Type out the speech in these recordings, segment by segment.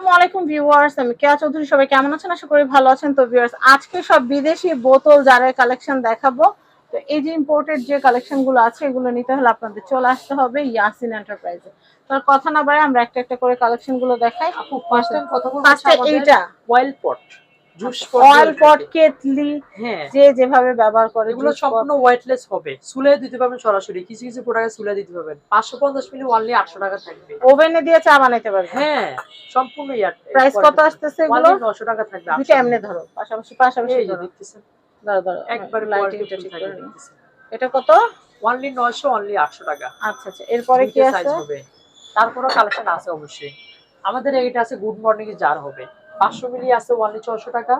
আসসালামু আলাইকুম ভিউয়ার্স আমি কেয়া চৌধুরী সবাই কেমন আছেন? আশা করি ভালো আছেন। তো ভিউয়ার্স আজকে সব বিদেশি বোতল জারের কালেকশন দেখাবো। তো এই যে ইম্পোর্টেড যে কালেকশনগুলো আছে এগুলো নিতে হলে আপনাদের চলে আসতে হবে ইয়াসিন এন্টারপ্রাইজে তার কথা না বাড়ে আমরা একটা একটা করে কালেকশনগুলো দেখাই ফার্স্ট এইটা। Oil pot oil pot kettle হ্যাঁ। যে যেভাবে ব্যবহার করে এগুলো সম্পূর্ণ ওয়েটলেস হবে। সুলে দিতে পারবেন সরাসরি। কিছু কিছু প্রোডাক্ট সুলে দিতে পারবেন। মিলি অনলি আটশো টাকা থাকবে। ওভেনে দিয়ে চা বানাইতে পারবে হ্যাঁ সম্পূর্ণ ইয়ার প্রাইস কত আসতেছে এগুলো? টাকা থাকবে এমনি ধরো পাশাপাশি ধরো। দেখতেছেন। একবার লাইটিংটা ঠিক করে এটা কত? অনলি নশো অনলি আটশো টাকা। আচ্ছা আচ্ছা এরপরে কি আছে? হবে। তারপরও কালেকশন আছে অবশ্যই। আমাদের এইটা আছে গুড মর্নিং এর জার হবে। পাঁচশো মিলি আছে ওয়ানলি ছশো টাকা।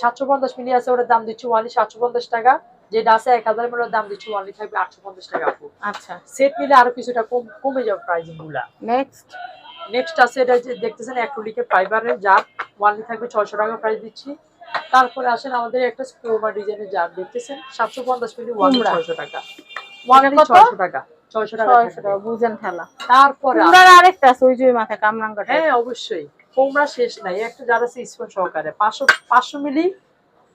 সাতশো পঞ্চাশ মিলি আছে ওটার দাম দিচ্ছি ওয়ানলি সাতশো পঞ্চাশ টাকা। যেটা আছে এক হাজার মিলির দাম দিচ্ছি ওয়ানলি থাকবে আটশো পঞ্চাশ টাকা আপু। আচ্ছা। সেট নিলে আরও কিছুটা কম কমে যাবে প্রাইসিংগুলা নেক্সট নেক্সট আছে এটা যে দেখতেছেন অ্যাক্রিলিকের ফাইবারের জার ওয়ানলি থাকবে ছয়শো টাকা প্রাইস দিচ্ছি। তারপরে আসেন আমাদের একটা স্ক্রোমা ডিজাইনের জার দেখতেছেন? সাতশো পঞ্চাশ মিলি ওয়ানলি। ছয়শো টাকা। ওয়ানলি? ছয়শো টাকা। ছয়শো টাকা বুঝেন খেলা। তারপরে আরেকটা আছে ওই যে ওই মাথায় কামরাঙ্গাটা। হ্যাঁ অবশ্যই। কোমরা শেষ নাই। একটা যারা আছে স্পুন সহকারে। পাঁচশো পাঁচশো মিলি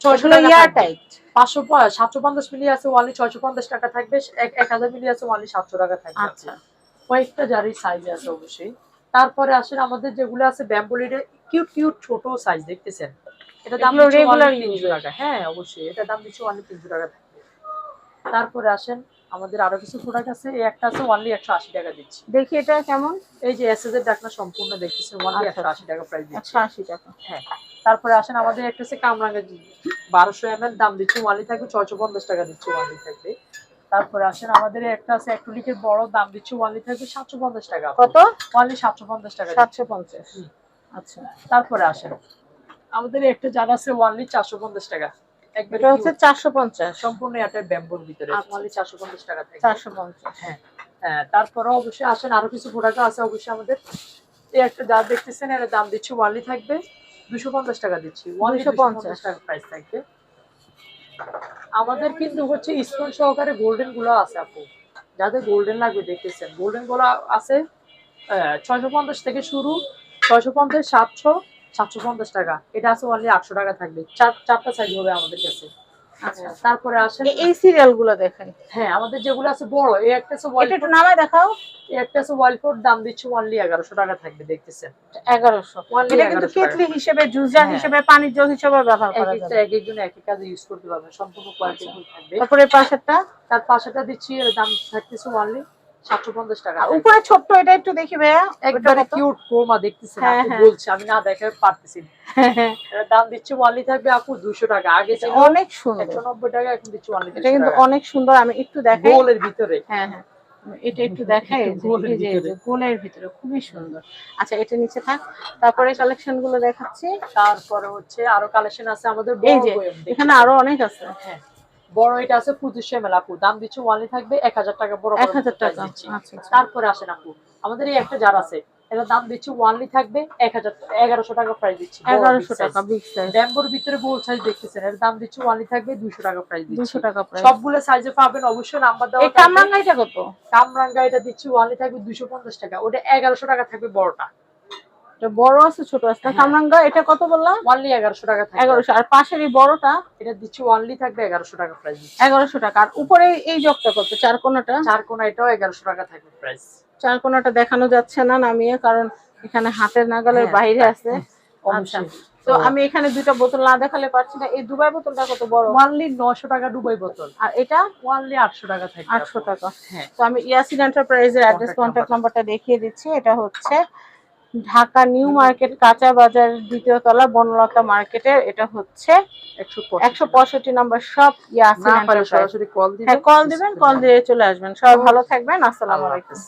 ছয়শো ইয়ার টাইট পাঁচশো সাতশো পঞ্চাশ মিলি আছে ওয়ানলি ছয়শো পঞ্চাশ টাকা থাকবে। এক এক হাজার মিলি আছে ওয়ানলি সাতশো টাকা থাকবে। আচ্ছা। কয়েকটা সাইজ আছে অবশ্যই। তারপরে আসেন আমাদের যেগুলো আছে ব্যাম্বোলিডের কিউট কিউট ছোট সাইজ দেখতেছেন? এটা দাম 300 টাকা। হ্যাঁ। অবশ্যই। এটা দাম দিচ্ছে তিনশো টাকা থাকবে। তারপরে আসেন আমাদের আরও কিছু প্রোডাক্ট আছে এই একটা আছে অনলি একশো আশি টাকা দিচ্ছি। দেখি এটা কেমন? এই যে এস এর ডাকনা সম্পূর্ণ দেখতেছেন অনলি আচ্ছা। একশো আশি টাকা প্রাইস দিচ্ছি। একশো আশি টাকা। হ্যাঁ তারপরে আসেন আমাদের একটা হচ্ছে কামরাঙ্গা বারোশো এম এল দাম দিচ্ছি ওয়ানলি থাকবে ছয়শো পঞ্চাশ টাকা দিচ্ছি ওয়ানলি থাকবে। তারপরে আসেন আমাদের একটা আছে অ্যাক্রিলিকের বড় দাম দিচ্ছি ওয়ানলি থাকবে সাতশো পঞ্চাশ টাকা কত? ওয়ানলি সাতশো পঞ্চাশ টাকা দিচ্ছি। সাতশো পঞ্চাশ। হুম। আচ্ছা। তারপরে আসেন। আমাদের একটা জার আছে ওয়ানলি চারশো পঞ্চাশ টাকা। একবারে এটা হচ্ছে cute, চারশো পঞ্চাশ। সম্পূর্ণ একটা ব্যাম্বোর ভিতরে। ওয়ানলি টাকা থাকবে চারশো পঞ্চাশ। হ্যাঁ তারপরে অবশ্যই আসেন। আরও কিছু প্রোডাক্ট আছে অবশ্যই আমাদের। এই একটা যা দেখতেছেন এর দাম দিচ্ছি ওয়ানলি থাকবে। দুশো পঞ্চাশ টাকা দিচ্ছি। 250 টাকা প্রাইস থাকবে। আমাদের কিন্তু হচ্ছে স্টোন সহকারে গোল্ডেনগুলো আছে আপু। যাদের গোল্ডেন লাগবে দেখতেছেন। গোল্ডেনগুলো আছে ছয়শো পঞ্চাশ থেকে শুরু। ছয়শো পঞ্চাশ সাতশো পঞ্চাশ টাকা। এটা আছে অনলি আটশো টাকা থাকবে। চার চারটা সাইজ হবে আমাদের কাছে। আচ্ছা। তারপরে আসেন এই সিরিয়ালগুলো দেখাই হ্যাঁ আমাদের যেগুলো আছে বড় এই একটা এটা একটু নামায় দেখাও। এই একটা আছে ওয়ালফোর দাম দিচ্ছি অনলি এগারোশো টাকা থাকবে দেখতেছেন। এগারোশো। Only এটা কিন্তু কেটলি হিসেবে জুজার হ্যাঁ। হিসেবে পানির জগ হিসেবে ব্যবহার করা যাবে। এক একজন এক এক কাজে ইউজ করতে পারবেন সম্পূর্ণ কোয়ালিটি থাকবে। তারপরে পাশেরটা? তার পাশেটা দিচ্ছি এর দাম থাকতেছে অনলি টাকা উপরে এটা একটু দেখি ভাইয়া একবারে কিউট ক্রোমা দেখতেছেন হ্যাঁ, আপু হ্যাঁ। বলছি আমি না দেখে পারতেছি। দাম দিচ্ছি অনলি থাকবে আপু টাকা। আগে ছিল অনেক সুন্দর। টাকা এখন দিচ্ছি এটা কিন্তু অনেক সুন্দর আমি একটু দেখাই। গোলের ভিতরে। হ্যাঁ হ্যাঁ। এটা একটু দেখাই গোলের ভিতরে। খুবই সুন্দর। আচ্ছা এটা নিচে থাক। তারপরে কালেকশনগুলো দেখাচ্ছি। তারপরে হচ্ছে আরও কালেকশন আছে আমাদের এই যে এখানে আরও অনেক আছে। হ্যাঁ। বড় এটা আছে পঁচিশশো এম আপু। দাম দিচ্ছি ওয়ানলি থাকবে এক হাজার টাকা বড় 1000 price টাকা। আচ্ছা, আচ্ছা। তারপরে আসেন আপু আমাদের এই একটা জার আছে এটার দাম দিচ্ছি ওয়ানলি থাকবে এক হাজার এগারোশো টাকা প্রাইস দিচ্ছি এগারোশো টাকা সাইজ ভিতরে গোল সাইজ দেখতেছেন এর দাম দিচ্ছি ওয়ানলি থাকবে দুশো টাকা প্রাইস দুশো টাকা প্রাইস সবগুলো সাইজে পাবেন অবশ্যই নাম্বার দেওয়া এই কামরাঙ্গাইটা কত? কামরাঙ্গা এটা দিচ্ছি ওয়ানলি থাকবে দুশো পঞ্চাশ টাকা ওটা এগারোশো টাকা থাকবে বড়টা। এটা বড় আছে ছোট আছে। হ্যাঁ। কামরাঙ্গা এটা কত বললাম? ওয়ানলি এগারোশো টাকা এগারোশো। আর পাশের এই বড়টা? এটা দিচ্ছি ওয়ানলি থাকবে এগারোশো টাকা প্রাইস এগারোশো টাকা। আর উপরে এই জগটা কত? চার কোনাটা? চার কোনা এটাও এগারোশো টাকা থাকবে প্রাইস চার কোনাটা দেখানো যাচ্ছে না নামিয়ে কারণ এখানে হাতের নাগালের হ্যাঁ, বাইরে আছে। অবশ্যই। তো আমি এখানে দুইটা বোতল না দেখালে পারছি না। এই দুবাই বোতলটা কত বড়? ওয়ানলি নশো টাকা ডুবাই বোতল। আর এটা? ওয়ানলি আটশো টাকা থাকে আটশো টাকা। হ্যাঁ। তো আমি ইয়াসিন এন্টারপ্রাইজের অ্যাড্রেস কন্ট্যাক্ট নাম্বারটা দেখিয়ে দিচ্ছি। এটা হচ্ছে ঢাকা নিউ মার্কেট কাঁচা বাজার দ্বিতীয় তলা বনলতা মার্কেটের এটা হচ্ছে একশো একশো পঁয়ষট্টি নাম্বার সব ইয়াসিন আছে সরাসরি কল দিবেন। হ্যাঁ কল দিবেন কল দিয়ে চলে আসবেন। সবাই ভালো থাকবেন আসসালাম আলাইকুম।